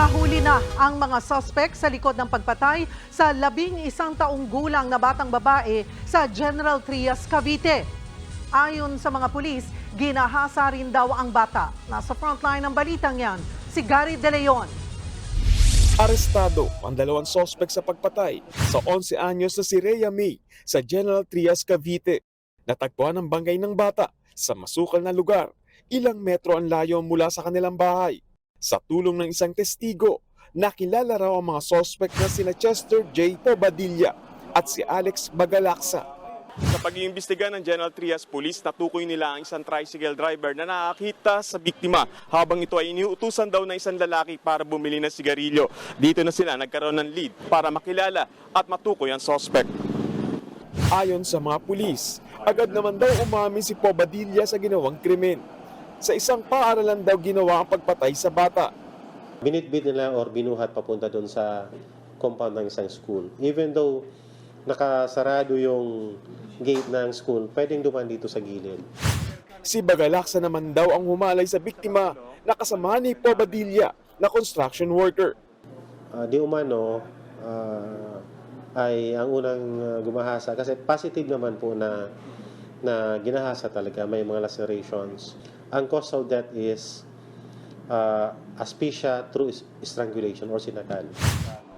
Nahuli na ang mga suspect sa likod ng pagpatay sa labing isang taong gulang na batang babae sa General Trias, Cavite. Ayon sa mga pulis, ginahasa rin daw ang bata. Nasa frontline ng balitang yan, si Gary De Leon. Arestado ang dalawang sospek sa pagpatay sa 11 anyos na si Rhea May sa General Trias, Cavite. Natagpuan ang bangay ng bata sa masukal na lugar, ilang metro ang layo mula sa kanilang bahay. Sa tulong ng isang testigo, nakilala raw ang mga sospek na sina Chester J. Pobadilla at si Alex Bagalaksa. Sa pag-iimbestiga ng General Trias Police, natukoy nila ang isang tricycle driver na nakakita sa biktima habang ito ay iniutusan daw ng isang lalaki para bumili ng sigarilyo. Dito na sila nagkaroon ng lead para makilala at matukoy ang suspect. Ayon sa mga pulis, agad naman daw umamin si Pobadilla sa ginawang krimen. Sa isang paaralan daw ginawa ang pagpatay sa bata. binitbit nila or binuhat papunta doon sa compound ng isang school. Even though nakasarado yung gate ng school, pwedeng duman dito sa gilid. Si Bagalaksa naman daw ang humalay sa biktima na kasama ni Pobadilla na construction worker. Ah, di umano ah, ay ang unang ah, gumahasa kasi positive naman po na na ginahasa talaga may mga lacerations. Ang cause of death is uh, asphyxia through strangulation or sinakal.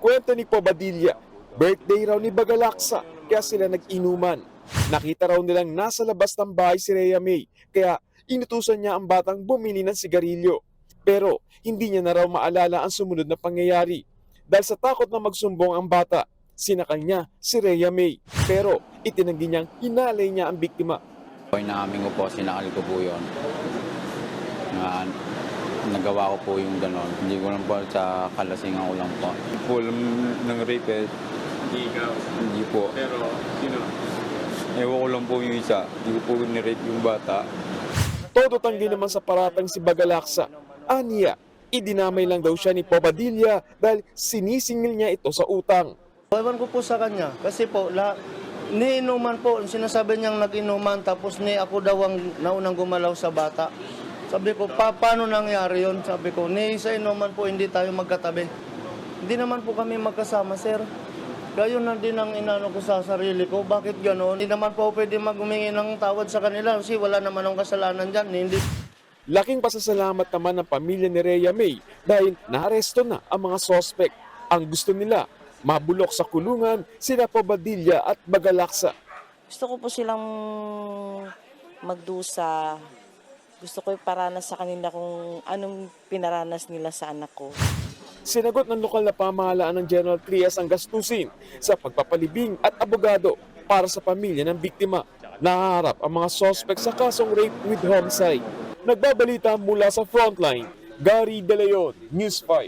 Kwento ni Pobadilla, birthday raw ni Bagalaksa kaya sila nag-inuman. Nakita raw nilang nasa labas ng bahay si Rhea May kaya inutusan niya ang batang bumili ng sigarilyo. Pero hindi niya na raw maalala ang sumunod na pangyayari. Dahil sa takot na magsumbong ang bata, sinakal niya si Rhea May. Pero itinanggi niyang hinalay niya ang biktima. Po, inaamin ko po, sinakal ko po yun. Na, nagawa ko po yung ganon. Hindi ko lang po sa kalasingan ko lang po. Alam ng rape eh. Hindi ikaw, Hindi po. pero sino? Ewan ko lang po yung isa. Hindi ko po ni-rape yung bata. Todo tanggi naman sa paratang si Bagalaksa. Aniya, idinamay lang daw siya ni Pobadilla dahil sinisingil niya ito sa utang. Ewan ko po sa kanya kasi po la, ni inuman po, sinasabi niyang nag-inuman tapos ni ako daw ang naunang gumalaw sa bata. Sabi ko, pa, paano nangyari yon? Sabi ko, ni sa inuman po hindi tayo magkatabi. Hindi naman po kami magkasama, sir. Gayon na din ang inano ko sa sarili ko. Bakit gano'n? Hindi naman po pwede maghumingi ng tawad sa kanila kasi wala naman ang kasalanan dyan. Hindi Laking pasasalamat naman ng pamilya ni Rhea May dahil naaresto na ang mga sospek. Ang gusto nila, mabulok sa kulungan sina Pobadilla at Bagalaksa. Gusto ko po silang magdusa. Gusto ko iparanas sa kanila kung anong pinaranas nila sa anak ko. Sinagot ng lokal na pamahalaan ng General Trias ang gastusin sa pagpapalibing at abogado para sa pamilya ng biktima. Naharap ang mga sospek sa kasong rape with homicide. Nagbabalita mula sa frontline, Gary De Leon, News 5.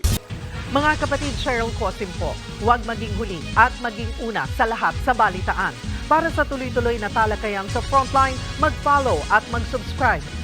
Mga kapatid Cheryl Cosim po, huwag maging huli at maging una sa lahat sa balitaan. Para sa tuloy-tuloy na talakayan sa Frontline, mag-follow at mag-subscribe